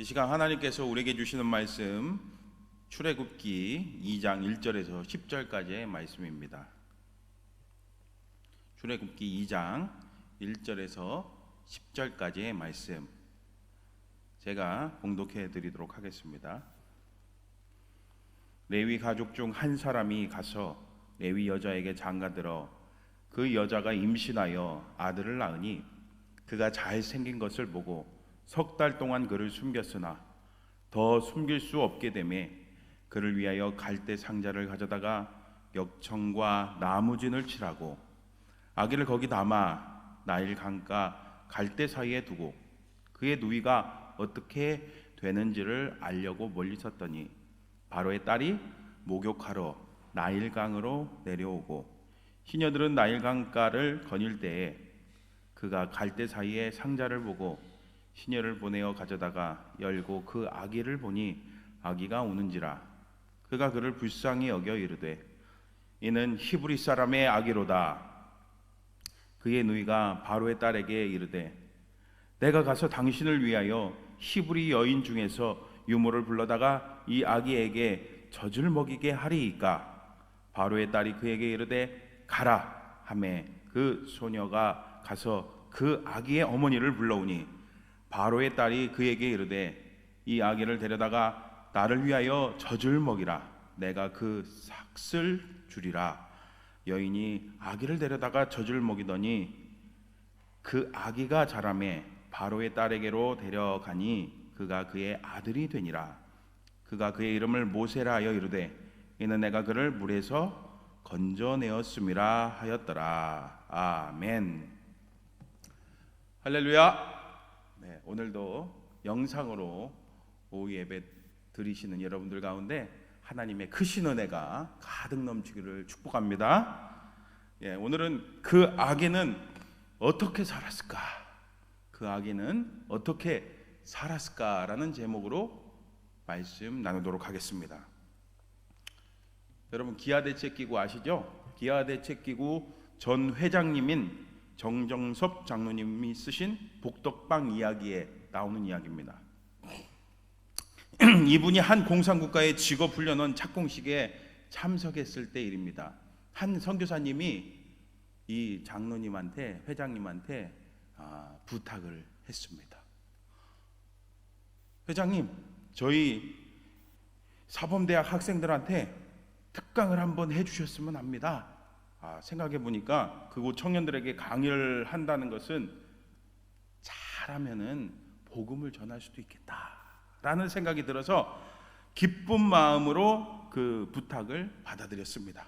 이 시간 하나님께서 우리에게 주시는 말씀 출애굽기 2장 1절에서 10절까지의 말씀입니다. 출애굽기 2장 1절에서 10절까지의 말씀 제가 봉독해 드리도록 하겠습니다. 레위 가족 중 한 사람이 가서 레위 여자에게 장가들어 그 여자가 임신하여 아들을 낳으니 그가 잘 생긴 것을 보고 석 달 동안 그를 숨겼으나 더 숨길 수 없게 되매 그를 위하여 갈대 상자를 가져다가 역청과 나무진을 칠하고 아기를 거기 담아 나일 강가 갈대 사이에 두고 그의 누이가 어떻게 되는지를 알려고 멀리 섰더니 바로의 딸이 목욕하러 나일강으로 내려오고 시녀들은 나일강가를 거닐 때에 그가 갈대 사이에 상자를 보고 시녀를 보내어 가져다가 열고 그 아기를 보니 아기가 우는지라. 그가 그를 불쌍히 여겨 이르되 이는 히브리 사람의 아기로다. 그의 누이가 바로의 딸에게 이르되 내가 가서 당신을 위하여 히브리 여인 중에서 유모를 불러다가 이 아기에게 젖을 먹이게 하리이까? 바로의 딸이 그에게 이르되 가라 하매 그 소녀가 가서 그 아기의 어머니를 불러오니 바로의 딸이 그에게 이르되 이 아기를 데려다가 나를 위하여 젖을 먹이라. 내가 그 삭슬 주리라. 여인이 아기를 데려다가 젖을 먹이더니 그 아기가 자라매 바로의 딸에게로 데려가니 그가 그의 아들이 되니라. 그가 그의 이름을 모세라 하여 이르되 이는 내가 그를 물에서 건져내었음이라 하였더라. 아멘. 할렐루야 네, 오늘도 영상으로 오후 예배 드리시는 여러분들 가운데 하나님의 크신 은혜가 가득 넘치기를 축복합니다. 예, 오늘은 그 아기는 어떻게 살았을까? 그 아기는 어떻게 살았을까라는 제목으로 말씀 나누도록 하겠습니다. 여러분 기아 대책 기구 아시죠? 기아 대책 기구 전 회장님인 정정섭 장로님이 쓰신 복덕방 이야기에 나오는 이야기입니다. 이분이 한 공산국가의 직업 훈련원 착공식에 참석했을 때 일입니다. 한 선교사님이 이 장로님한테 회장님한테 아, 부탁을 했습니다. 회장님, 저희 사범대학 학생들한테 특강을 한번 해주셨으면 합니다. 아, 생각해 보니까 그곳 청년들에게 강의를 한다는 것은 잘하면은 복음을 전할 수도 있겠다라는 생각이 들어서 기쁜 마음으로 그 부탁을 받아들였습니다.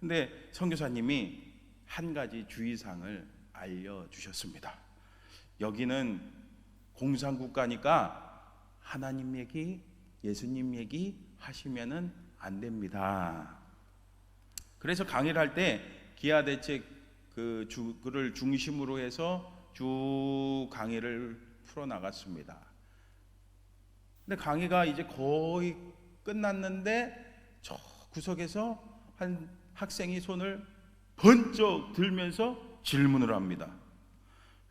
근데 선교사님이 한 가지 주의사항을 알려 주셨습니다. 여기는 공산 국가니까 하나님 얘기, 예수님 얘기 하시면은 안 됩니다. 그래서 강의를 할 때 기아 대책 그 주, 그를 중심으로 해서 쭉 강의를 풀어 나갔습니다. 근데 강의가 이제 거의 끝났는데 저 구석에서 한 학생이 손을 번쩍 들면서 질문을 합니다.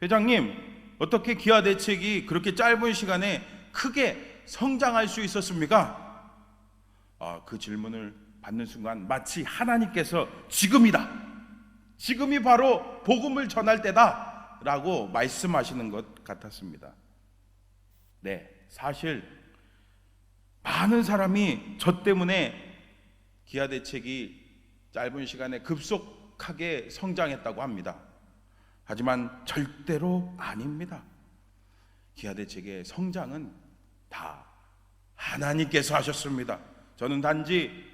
회장님, 어떻게 기아 대책이 그렇게 짧은 시간에 크게 성장할 수 있었습니까? 아, 그 질문을 받는 순간 마치 하나님께서 지금이다. 지금이 바로 복음을 전할 때다. 라고 말씀하시는 것 같았습니다. 네, 사실 많은 사람이 저 때문에 기아 대책이 짧은 시간에 급속하게 성장했다고 합니다. 하지만 절대로 아닙니다. 기아 대책의 성장은 다 하나님께서 하셨습니다. 저는 단지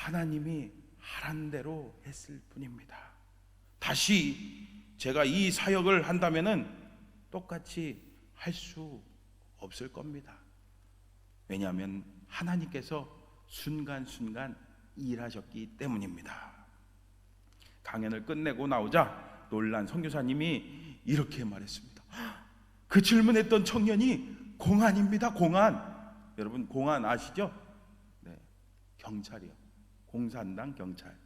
하나님이 하란 대로 했을 뿐입니다. 다시 제가 이 사역을 한다면은 똑같이 할 수 없을 겁니다. 왜냐하면 하나님께서 순간순간 일하셨기 때문입니다. 강연을 끝내고 나오자 놀란 선교사님이 이렇게 말했습니다. 그 질문했던 청년이 공안입니다. 공안. 여러분 공안 아시죠? 네. 경찰이요. 공산당 경찰.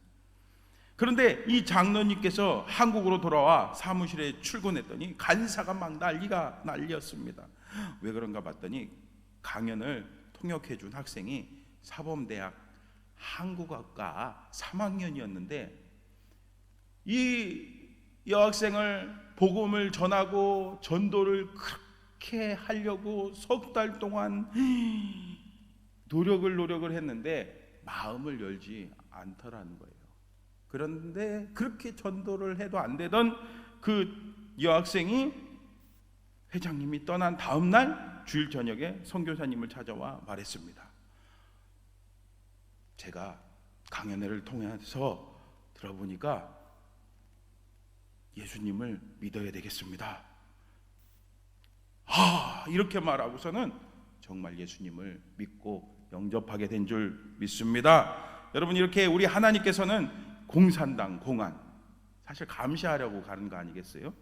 그런데 이 장로님께서 한국으로 돌아와 사무실에 출근했더니 간사가 막 난리가 난리였습니다. 왜 그런가 봤더니 강연을 통역해 준 학생이 사범대학 한국어과 3학년이었는데 이 여학생을 복음을 전하고 전도를 그렇게 하려고 석 달 동안 노력을 노력을 했는데 마음을 열지 않더라는 거예요. 그런데 그렇게 전도를 해도 안 되던 그 여학생이 회장님이 떠난 다음 날 주일 저녁에 선교사님을 찾아와 말했습니다. 제가 강연회를 통해서 들어보니까 예수님을 믿어야 되겠습니다. 아, 이렇게 말하고서는 정말 예수님을 믿고 영접하게 된 줄 믿습니다. 여러분 이렇게 우리 하나님께서는 공산당 공안 사실 감시하려고 가는 거 아니겠어요?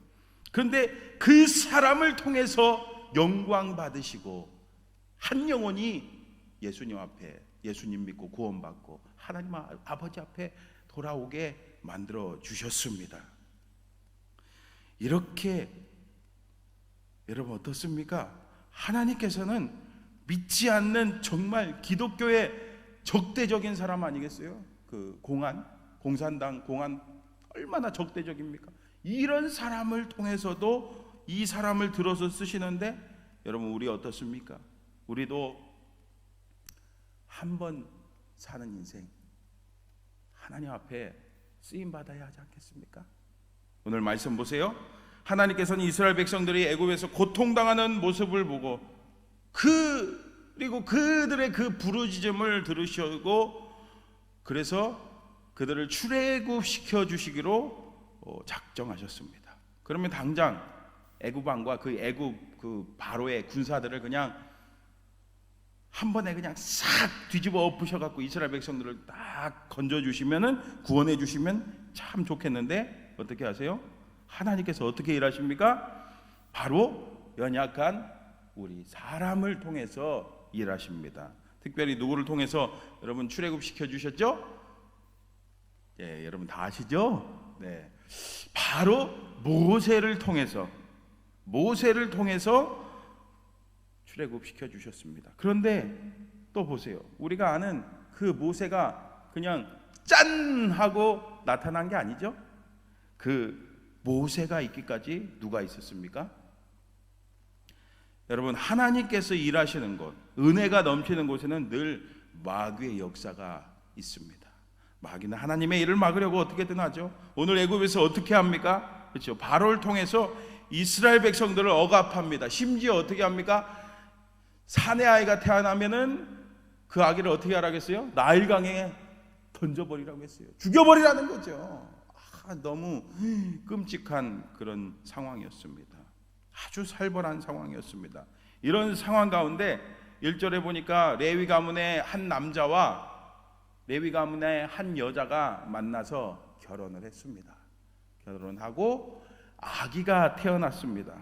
그런데 그 사람을 통해서 영광 받으시고 한 영혼이 예수님 앞에 예수님 믿고 구원받고 하나님 아- 아버지 앞에 돌아오게 만들어 주셨습니다. 이렇게 여러분 어떻습니까? 하나님께서는 믿지 않는 정말 기독교의 적대적인 사람 아니겠어요? 그 공안, 공산당 공안 얼마나 적대적입니까? 이런 사람을 통해서도 이 사람을 들어서 쓰시는데 여러분 우리 어떻습니까? 우리도 한 번 사는 인생 하나님 앞에 쓰임 받아야 하지 않겠습니까? 오늘 말씀 보세요. 하나님께서는 이스라엘 백성들이 애굽에서 고통당하는 모습을 보고 그 그리고 그들의 그 부르짖음을 들으시고 그래서 그들을 출애굽 시켜 주시기로 어, 작정하셨습니다. 그러면 당장 애굽 왕과 그 애굽 그 바로의 군사들을 그냥 한 번에 그냥 싹 뒤집어 엎으셔 갖고 이스라엘 백성들을 딱 건져 주시면은 구원해 주시면 참 좋겠는데 어떻게 하세요? 하나님께서 어떻게 일하십니까? 바로 연약한 우리 사람을 통해서 일하십니다. 특별히 누구를 통해서 여러분 출애굽 시켜 주셨죠? 예, 여러분 다 아시죠? 네. 바로 모세를 통해서 모세를 통해서 출애굽 시켜 주셨습니다. 그런데 또 보세요. 우리가 아는 그 모세가 그냥 짠 하고 나타난 게 아니죠? 그 모세가 있기까지 누가 있었습니까? 여러분 하나님께서 일하시는 곳, 은혜가 넘치는 곳에는 늘 마귀의 역사가 있습니다. 마귀는 하나님의 일을 막으려고 어떻게든 하죠. 오늘 애굽에서 어떻게 합니까? 그렇죠. 바로를 통해서 이스라엘 백성들을 억압합니다. 심지어 어떻게 합니까? 사내 아이가 태어나면은 그 아기를 어떻게 하라겠어요? 나일강에 던져버리라고 했어요. 죽여버리라는 거죠. 아, 너무 끔찍한 그런 상황이었습니다. 아주 살벌한 상황이었습니다. 이런 상황 가운데 1절에 보니까 레위 가문의 한 남자와 레위 가문의 한 여자가 만나서 결혼을 했습니다. 결혼하고 아기가 태어났습니다.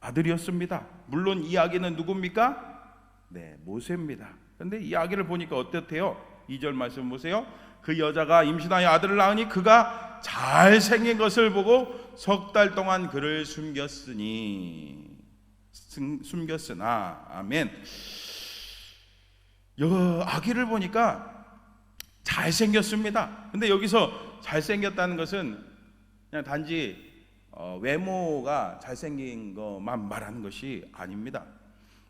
아들이었습니다. 물론 이 아기는 누굽니까? 네, 모세입니다. 그런데 이 아기를 보니까 어떻대요? 2절 말씀 보세요. 그 여자가 임신하여 아들을 낳으니 그가 잘생긴 것을 보고 석 달 동안 그를 숨겼으니 숨- 숨겼으나 아멘. 여 아기를 보니까 잘 생겼습니다. 근데 여기서 잘 생겼다는 것은 그냥 단지 어, 외모가 잘생긴 것만 말하는 것이 아닙니다.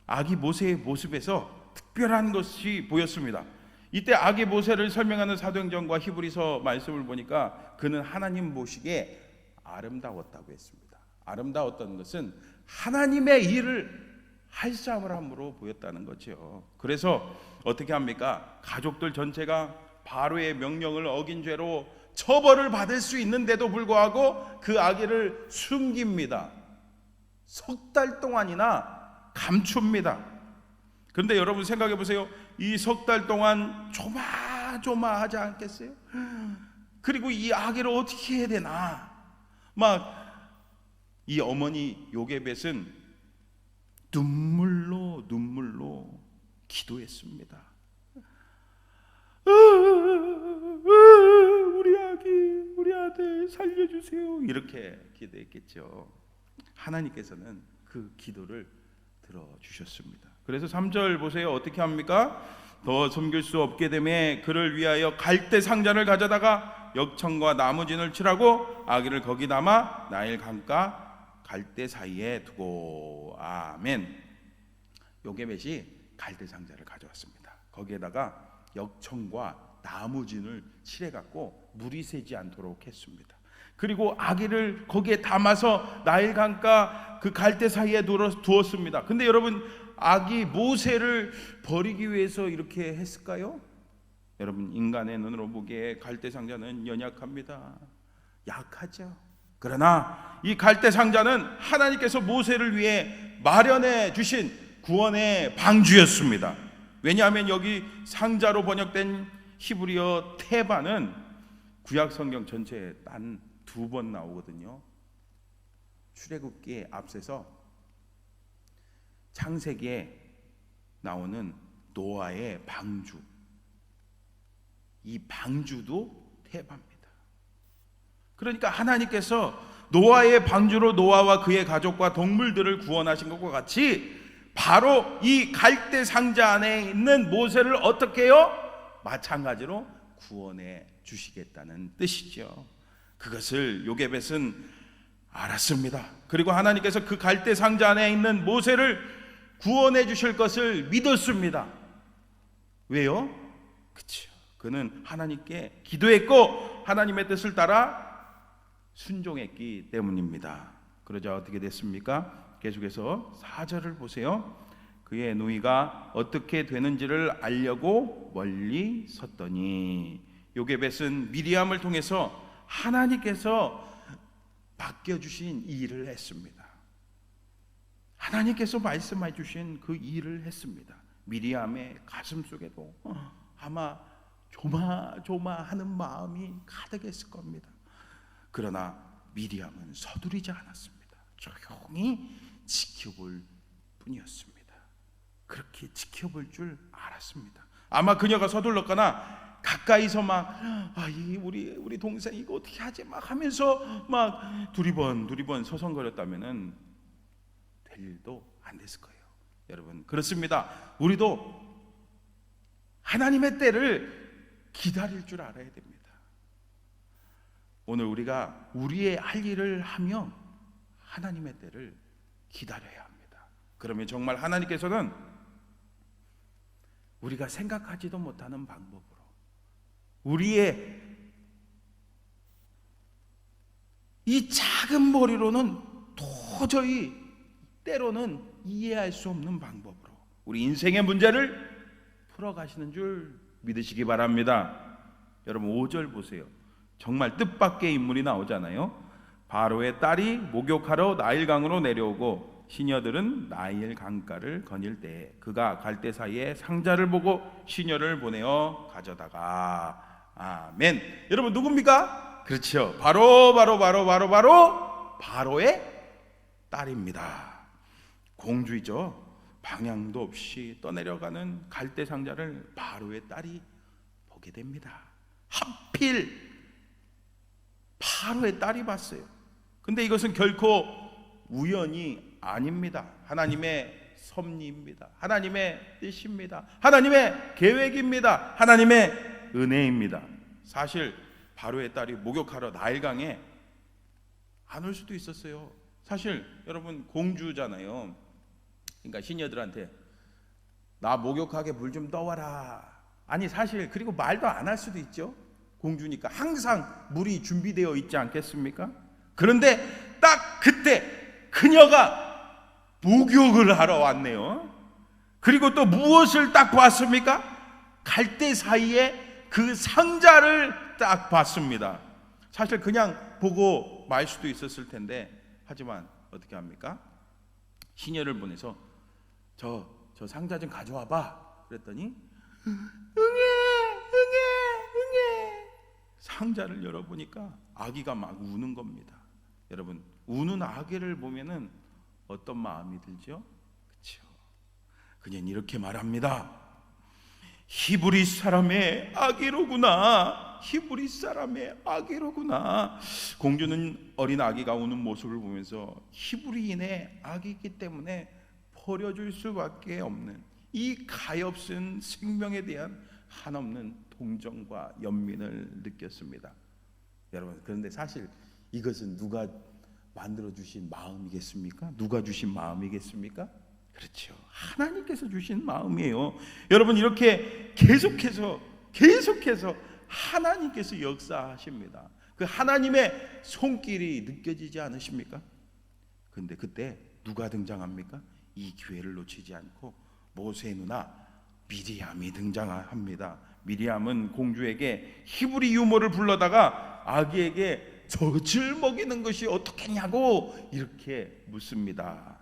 아기 모세의 모습에서 특별한 것이 보였습니다. 이때 아기 모세를 설명하는 사도행전과 히브리서 말씀을 보니까 그는 하나님 보시기에 아름다웠다고 했습니다. 아름다웠던 것은 하나님의 일을 할 사람으로 보였다는 거죠. 그래서 어떻게 합니까? 가족들 전체가 바로의 명령을 어긴 죄로 처벌을 받을 수 있는데도 불구하고 그 아기를 숨깁니다. 석 달 동안이나 감춥니다. 그런데 여러분 생각해 보세요. 이 석 달 동안 조마조마하지 않겠어요? 그리고 이 아기를 어떻게 해야 되나? 막 이 어머니 요게벳은 눈물로 눈물로 기도했습니다. 우리 아기, 우리 아들 살려주세요. 이렇게 기도했겠죠. 하나님께서는 그 기도를 들어주셨습니다. 그래서 3절 보세요. 어떻게 합니까? 더 섬길 수 없게 되매 그를 위하여 갈대 상자를 가져다가 역청과 나무진을 칠하고 아기를 거기 담아 나일 강가 갈대 사이에 두고 아멘. 요게벳이 갈대 상자를 가져왔습니다. 거기에다가 역청과 나무진을 칠해 갖고 물이 새지 않도록 했습니다. 그리고 아기를 거기에 담아서 나일 강가 그 갈대 사이에 두었습니다. 근데 여러분 아기 모세를 버리기 위해서 이렇게 했을까요? 여러분 인간의 눈으로 보기에 갈대 상자는 연약합니다. 약하죠. 그러나 이 갈대 상자는 하나님께서 모세를 위해 마련해 주신 구원의 방주였습니다. 왜냐하면 여기 상자로 번역된 히브리어 테바는 구약 성경 전체에 단 두 번 나오거든요. 출애굽기에 앞서서 창세기에 나오는 노아의 방주. 이 방주도 테바입니다. 그러니까 하나님께서 노아의 방주로 노아와 그의 가족과 동물들을 구원하신 것과 같이 바로 이 갈대 상자 안에 있는 모세를 어떻게 해요? 마찬가지로 구원해 주시겠다는 뜻이죠. 그것을 요게벳은 알았습니다. 그리고 하나님께서 그 갈대 상자 안에 있는 모세를 구원해 주실 것을 믿었습니다. 왜요? 그렇죠. 그는 하나님께 기도했고 하나님의 뜻을 따라 순종했기 때문입니다. 그러자 어떻게 됐습니까? 계속해서 4절을 보세요. 그의 누이가 어떻게 되는지를 알려고 멀리 섰더니 요게벳은 미리암을 통해서 하나님께서 맡겨 주신 일을 했습니다. 하나님께서 말씀해 주신 그 일을 했습니다. 미리암의 가슴 속에도 아마 조마조마하는 마음이 가득했을 겁니다. 그러나 미리암은 서두르지 않았습니다. 조용히 지켜볼 뿐이었습니다. 그렇게 지켜볼 줄 알았습니다. 아마 그녀가 서둘렀거나 가까이서 막 아 이 우리 우리 동생 이거 어떻게 하지 막 하면서 막 두리번 두리번 서성거렸다면은 될 일도 안 됐을 거예요. 여러분 그렇습니다. 우리도 하나님의 때를 기다릴 줄 알아야 됩니다. 오늘 우리가 우리의 할 일을 하며 하나님의 때를 기다려야 합니다. 그러면 정말 하나님께서는 우리가 생각하지도 못하는 방법으로 우리의 이 작은 머리로는 도저히 때로는 이해할 수 없는 방법으로 우리 인생의 문제를 풀어가시는 줄 믿으시기 바랍니다. 여러분 5절 보세요. 정말 뜻밖의 인물이 나오잖아요. 바로의 딸이 목욕하러 나일강으로 내려오고 시녀들은 나일 강가를 거닐 때 그가 갈대 사이에 상자를 보고 시녀를 보내어 가져다가 아멘. 여러분 누굽니까? 그렇죠. 바로 바로 바로 바로 바로 바로의 딸입니다. 공주이죠. 방향도 없이 떠내려가는 갈대 상자를 바로의 딸이 보게 됩니다. 하필 바로의 딸이 봤어요. 근데 이것은 결코 우연이 아닙니다. 하나님의 섭리입니다. 하나님의 뜻입니다. 하나님의 계획입니다. 하나님의 은혜입니다. 사실 바로의 딸이 목욕하러 나일강에 안 올 수도 있었어요. 사실 여러분 공주잖아요. 그러니까 시녀들한테 나 목욕하게 물 좀 떠와라. 아니 사실 그리고 말도 안 할 수도 있죠. 공주니까 항상 물이 준비되어 있지 않겠습니까? 그런데 딱 그때 그녀가 목욕을 하러 왔네요. 그리고 또 무엇을 딱 봤습니까? 갈대 사이에 그 상자를 딱 봤습니다. 사실 그냥 보고 말 수도 있었을 텐데 하지만 어떻게 합니까? 시녀를 보내서 저, 저 상자 좀 가져와 봐. 그랬더니 응애, 응애, 응애. 상자를 열어보니까 아기가 막 우는 겁니다. 여러분, 우는 아기를 보면은 어떤 마음이 들죠? 그렇죠. 그냥 이렇게 말합니다. 히브리 사람의 아기로구나. 히브리 사람의 아기로구나. 공주는 어린 아기가 우는 모습을 보면서 히브리인의 아기이기 때문에 버려줄 수밖에 없는 이 가엾은 생명에 대한 한없는 동정과 연민을 느꼈습니다. 여러분 그런데 사실 이것은 누가 만들어 주신 마음이겠습니까? 누가 주신 마음이겠습니까? 그렇죠. 하나님께서 주신 마음이에요. 여러분 이렇게 계속해서 계속해서 하나님께서 역사하십니다. 그 하나님의 손길이 느껴지지 않으십니까? 근데 그때 누가 등장합니까? 이 기회를 놓치지 않고 모세 누나 미리암이 등장합니다. 미리암은 공주에게 히브리 유모를 불러다가 아기에게 젖을 먹이는 것이 어떻겠냐고 이렇게 묻습니다.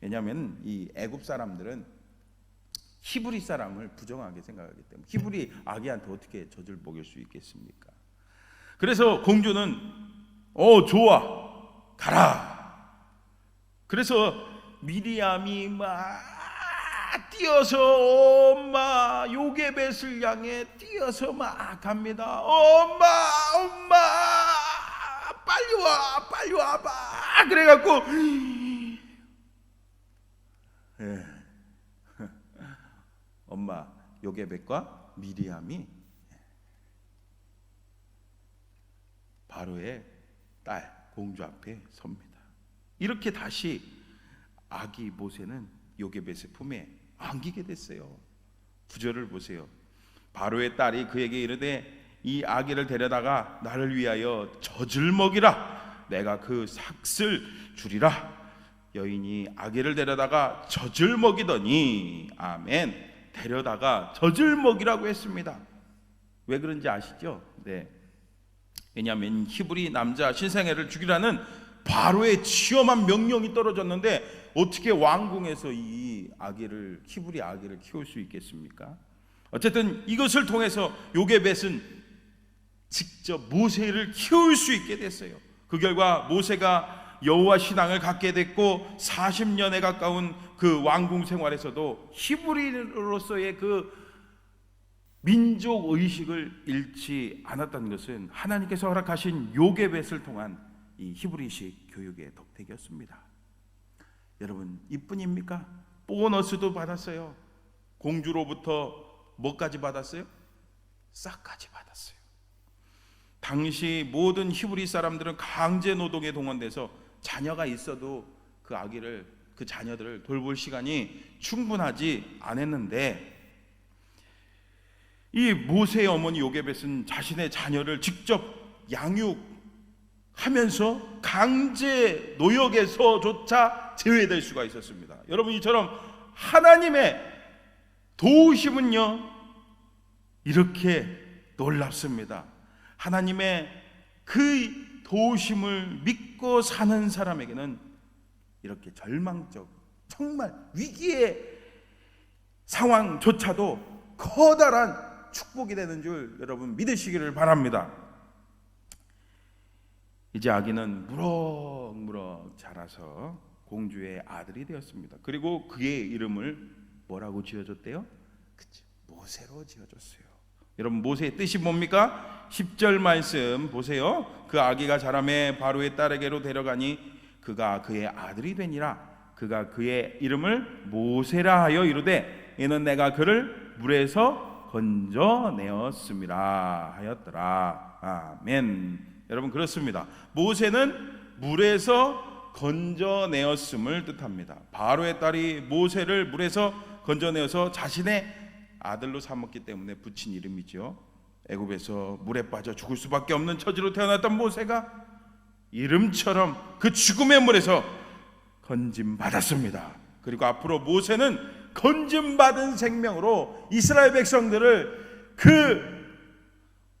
왜냐하면 이 애굽 사람들은 히브리 사람을 부정하게 생각하기 때문에 히브리 아기한테 어떻게 젖을 먹일 수 있겠습니까? 그래서 공주는 어 좋아 가라. 그래서 미리암이 막 뛰어서 엄마 요게벳을 향해 뛰어서 막 갑니다. 엄마 엄마 빨리 와 빨리 와봐 그래갖고 예. 엄마 요게벳과 미리암이 바로의 딸 공주 앞에 섭니다. 이렇게 다시 아기 모세는 요게벳의 품에 안기게 됐어요. 구절을 보세요. 바로의 딸이 그에게 이르되 이 아기를 데려다가 나를 위하여 젖을 먹이라. 내가 그 삭슬 주리라. 여인이 아기를 데려다가 젖을 먹이더니 아멘. 데려다가 젖을 먹이라고 했습니다. 왜 그런지 아시죠? 네. 왜냐하면 히브리 남자 신생애를 죽이라는 바로의 치엄한 명령이 떨어졌는데 어떻게 왕궁에서 이 아기를 히브리 아기를 키울 수 있겠습니까? 어쨌든 이것을 통해서 요게벳은 직접 모세를 키울 수 있게 됐어요. 그 결과 모세가 여호와 신앙을 갖게 됐고 40년에 가까운 그 왕궁 생활에서도 히브리로서의 그 민족 의식을 잃지 않았다는 것은 하나님께서 허락하신 요게벳을 통한 이 히브리식 교육의 덕택이었습니다. 여러분 이뿐입니까? 보너스도 받았어요. 공주로부터 뭐까지 받았어요? 싹까지 받았어요. 당시 모든 히브리 사람들은 강제 노동에 동원돼서 자녀가 있어도 그 아기를 그 자녀들을 돌볼 시간이 충분하지 않았는데 이 모세의 어머니 요게벳은 자신의 자녀를 직접 양육 하면서 강제 노역에서조차 제외될 수가 있었습니다. 여러분 이처럼 하나님의 도우심은요 이렇게 놀랍습니다. 하나님의 그 도우심을 믿고 사는 사람에게는 이렇게 절망적 정말 위기의 상황조차도 커다란 축복이 되는 줄 여러분 믿으시기를 바랍니다. 이제 아기는 무럭무럭 자라서 공주의 아들이 되었습니다. 그리고 그의 이름을 뭐라고 지어줬대요? 그치, 모세로 지어줬어요. 여러분 모세의 뜻이 뭡니까? 10절 말씀 보세요. 그 아기가 자라매 바로의 딸에게로 데려가니 그가 그의 아들이 되니라. 그가 그의 이름을 모세라 하여 이르되 이는 내가 그를 물에서 건져내었음이라 하였더라. 아멘. 여러분 그렇습니다. 모세는 물에서 건져내었음을 뜻합니다. 바로의 딸이 모세를 물에서 건져내어서 자신의 아들로 삼았기 때문에 붙인 이름이죠. 애굽에서 물에 빠져 죽을 수밖에 없는 처지로 태어났던 모세가 이름처럼 그 죽음의 물에서 건짐 받았습니다. 그리고 앞으로 모세는 건짐 받은 생명으로 이스라엘 백성들을 그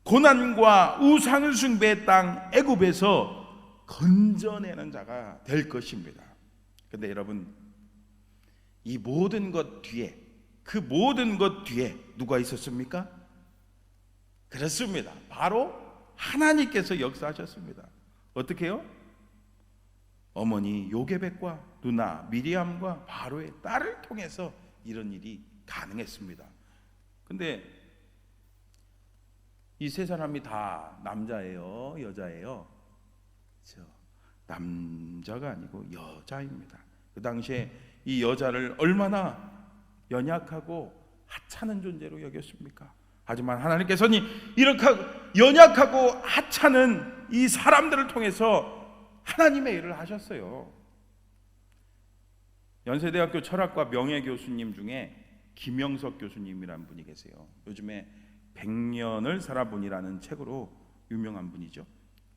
고난과 우상을 숭배의 땅 애굽에서 건져내는 자가 될 것입니다. 근데 여러분 이 모든 것 뒤에 그 모든 것 뒤에 누가 있었습니까? 그렇습니다. 바로 하나님께서 역사하셨습니다. 어떻게요? 어머니 요게벳과 누나 미리암과 바로의 딸을 통해서 이런 일이 가능했습니다. 근데 이 세 사람이 다 남자예요, 여자예요. 저 남자가 아니고 여자입니다. 그 당시에 이 여자를 얼마나 연약하고 하찮은 존재로 여겼습니까? 하지만 하나님께서는 이렇게 연약하고 하찮은 이 사람들을 통해서 하나님의 일을 하셨어요. 연세대학교 철학과 명예 교수님 중에 김영석 교수님이라는 분이 계세요. 요즘에 100년을 살아보니라는 책으로 유명한 분이죠.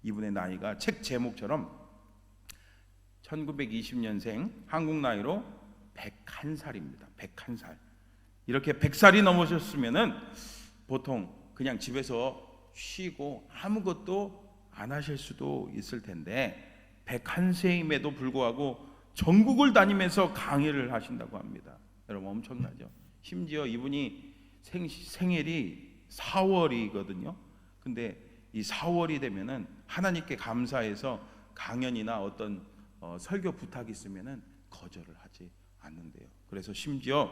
이분의 나이가 책 제목처럼 1920년생 한국 나이로 101살입니다. 101살. 이렇게 100살이 넘으셨으면은 보통 그냥 집에서 쉬고 아무것도 안 하실 수도 있을 텐데 101세임에도 불구하고 전국을 다니면서 강의를 하신다고 합니다. 여러분 엄청나죠? 심지어 이분이 생, 생일이 4월이거든요. 근데 이 4월이 되면은 하나님께 감사해서 강연이나 어떤 어, 설교 부탁 있으면은 거절을 하지 않는데요. 그래서 심지어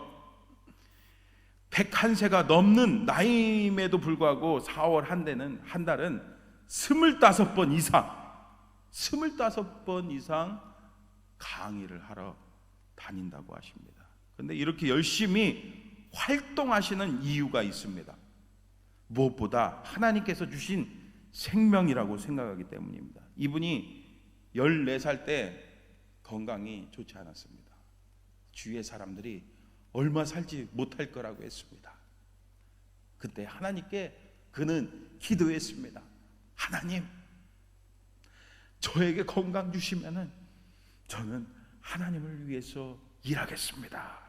101세가 넘는 나이임에도 불구하고 4월 한 대는 한 달은 25번 이상 25번 이상 강의를 하러 다닌다고 하십니다. 근데 이렇게 열심히 활동하시는 이유가 있습니다. 무엇보다 하나님께서 주신 생명이라고 생각하기 때문입니다. 이분이 14살 때 건강이 좋지 않았습니다. 주위의 사람들이 얼마 살지 못할 거라고 했습니다. 그때 하나님께 그는 기도했습니다. 하나님, 저에게 건강 주시면은 저는 하나님을 위해서 일하겠습니다.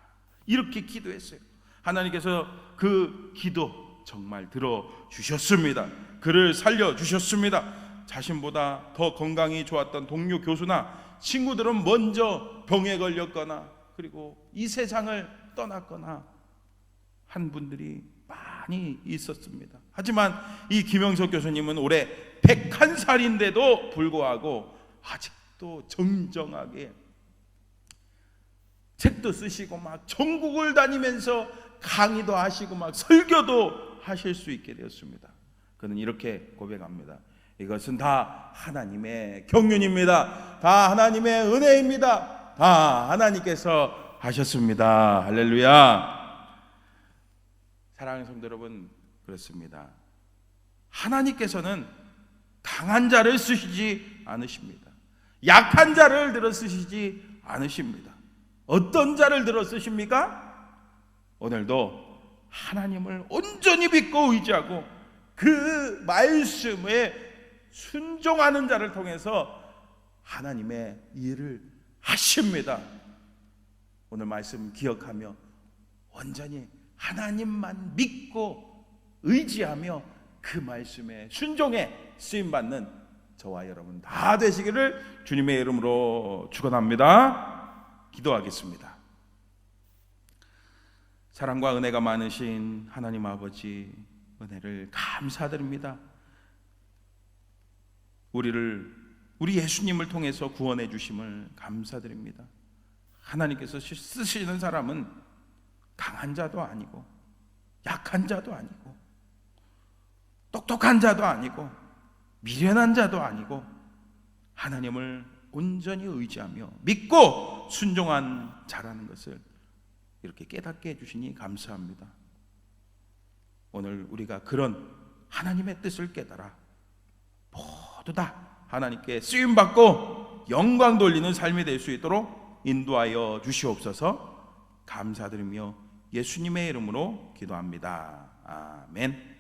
이렇게 기도했어요. 하나님께서 그 기도 정말 들어 주셨습니다. 그를 살려 주셨습니다. 자신보다 더 건강이 좋았던 동료 교수나 친구들은 먼저 병에 걸렸거나 그리고 이 세상을 떠났거나 한 분들이 많이 있었습니다. 하지만 이 김영석 교수님은 올해 101살인데도 불구하고 아직도 정정하게 책도 쓰시고 막 전국을 다니면서 강의도 하시고 막 설교도 하실 수 있게 되었습니다. 그는 이렇게 고백합니다. 이것은 다 하나님의 경륜입니다. 다 하나님의 은혜입니다. 다 하나님께서 하셨습니다. 할렐루야. 사랑하는 성도 여러분, 그렇습니다. 하나님께서는 강한 자를 쓰시지 않으십니다. 약한 자를 들어 쓰시지 않으십니다. 어떤 자를 들어 쓰십니까? 오늘도 하나님을 온전히 믿고 의지하고 그 말씀에 순종하는 자를 통해서 하나님의 일을 하십니다. 오늘 말씀 기억하며 온전히 하나님만 믿고 의지하며 그 말씀에 순종해 쓰임 받는 저와 여러분 다 되시기를 주님의 이름으로 축원합니다. 기도하겠습니다. 사랑과 은혜가 많으신 하나님 아버지 은혜를 감사드립니다. 우리를 우리 예수님을 통해서 구원해 주심을 감사드립니다. 하나님께서 쓰시는 사람은 강한 자도 아니고 약한 자도 아니고 똑똑한 자도 아니고 미련한 자도 아니고 하나님을 온전히 의지하며 믿고 순종한 자라는 것을 이렇게 깨닫게 해주시니 감사합니다. 오늘 우리가 그런 하나님의 뜻을 깨달아 모두 다 하나님께 쓰임 받고 영광 돌리는 삶이 될 수 있도록 인도하여 주시옵소서. 감사드리며 예수님의 이름으로 기도합니다. 아멘.